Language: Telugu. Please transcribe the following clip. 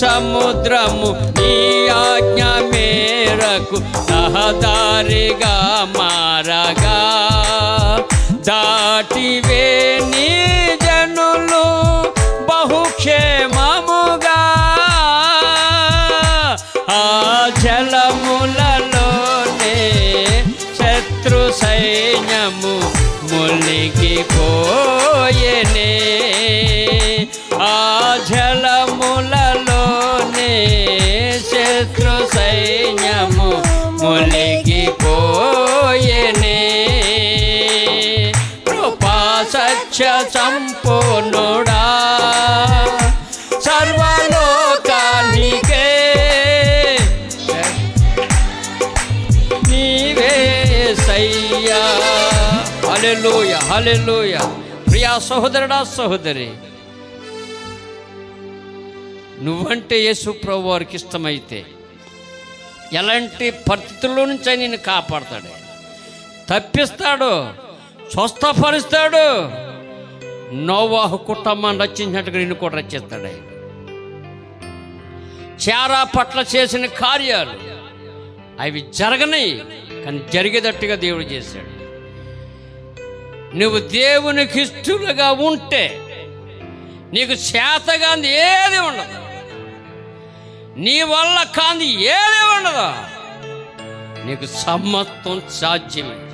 సముద్రము నీ ఆజ్ఞ మేరకు సహదారిగా మారగా. దాటివే నీ జనులు బహుక్షేమముగా. ఆ జలములలోనే శత్రు సైన్యము మునిగిపోయేనే ఆ జల మునిగిపోయేనే కృపా సత్య సంపూర్ణుడా. సర్వలోకానికే. నీవే సయ్యా. హల్లెలూయా హల్లెలూయా. ప్రియా సహోదరుడా సహోదరి. నువ్వంటే యేసు ప్రభు వారికి ఇష్టమైతే ఎలాంటి పరిస్థితుల్లో నుంచి ఆయన నిన్ను కాపాడతాడు. తప్పిస్తాడు స్వస్థపరుస్తాడు. నోవాహు కుటుంబాన్ని రచించినట్టుగా నిన్ను కూడా రచిస్తాడు ఆయన. చారా పట్ల చేసిన కార్యాలు అవి జరగనాయి కానీ జరిగేటట్టుగా దేవుడు చేశాడు. నువ్వు దేవునికి ఇష్టలుగా ఉంటే నీకు చేతగాంది ఏది ఉండదు. నీ వల్ల కాంది ఏదే ఉండదు. నీకు సమత్వం సాధ్యమే